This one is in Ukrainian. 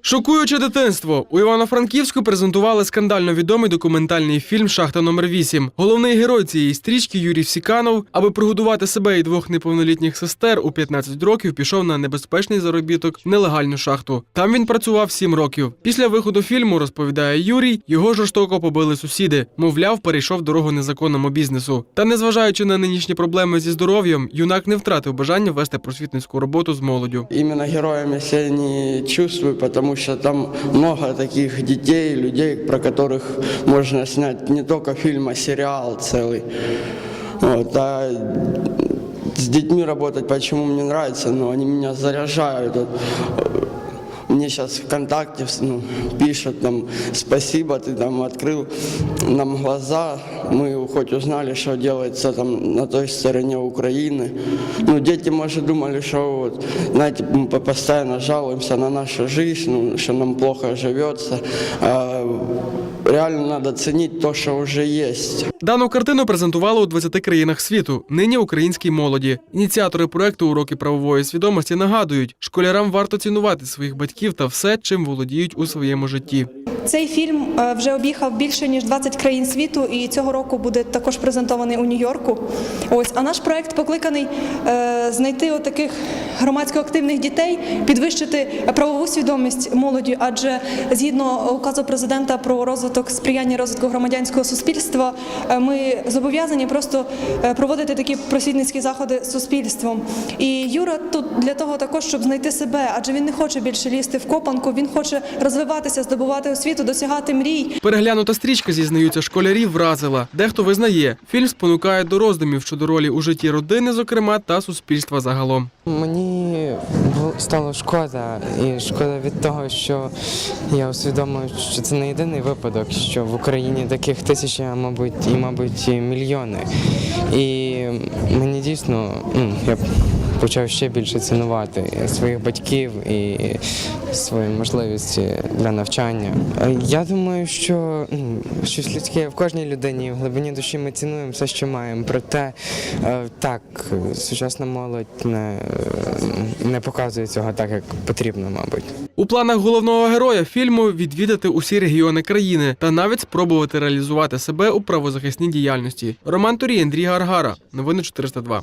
Шокуюче дитинство у Івано-Франківську презентували скандально відомий документальний фільм Шахта номер 8 Головний герой цієї стрічки Юрій Всіканов, аби прогодувати себе і двох неповнолітніх сестер у 15 років пішов на небезпечний заробіток в нелегальну шахту. Там він працював 7 років. Після виходу фільму розповідає Юрій, його жорстоко побили сусіди. Мовляв, перейшов дорогу незаконному бізнесу. Та незважаючи на нинішні проблеми зі здоров'ям, юнак не втратив бажання вести просвітницьку роботу з молоддю. Именно героем я чувствую, потому что там много таких детей, людей, про которых можно снять не только фильм, а сериал целый. Вот, а с детьми работать почему мне нравится, но они меня заряжают Вот, Мне сейчас ВКонтакте ну, пишут там спасибо, ты там открыл нам глаза. Мы хоть узнали, что делается там на той стороне Украины. Ну, дети, может, думали, что вот, знаете, мы по- постоянно жалуемся на нашу жизнь, ну, что нам плохо живется. А реально надо ценить то, что уже есть. Дану картину презентували у 20 країнах світу. Нині українській молоді. Ініціатори проекту Уроки правової свідомості нагадують, школярам варто цінувати своїх батьків та все, чим володіють у своєму житті. Цей фільм е, вже об'їхав більше ніж 20 країн світу, і цього року буде також презентований у Нью-Йорку. Ось а наш проект покликаний е, знайти отаких громадсько активних дітей, підвищити правову свідомість молоді, адже згідно указу президента про розвиток сприяння розвитку громадянського суспільства, е, ми зобов'язані просто проводити такі просвітницькі заходи з суспільством. І Юра тут для того також, щоб знайти себе, адже він не хоче більше лізти в копанку, він хоче розвиватися, здобувати освіту, досягати мрій. Переглянута стрічка, зізнаються школярі, вразила. Дехто визнає, фільм спонукає до роздумів щодо ролі у житті родини, зокрема, та суспільства загалом. Мені стало шкода, і шкода від того, що я усвідомив, що це не єдиний випадок, що в Україні таких тисячі, а мабуть, і мабуть і мільйони. І мені дійсно ну, я почав ще більше цінувати своїх батьків і свої можливості для навчання. Е, Я думаю, що ну, щось людське в кожній людині, в глибині душі ми цінуємо все, що маємо. Проте е, так, сучасна молодь не, не показує цього так, як потрібно, мабуть. У планах головного героя фільму відвідати усі регіони країни та навіть спробувати реалізувати себе у правозахисній діяльності. Роман Турій, Андрій Гаргара. Новини 402.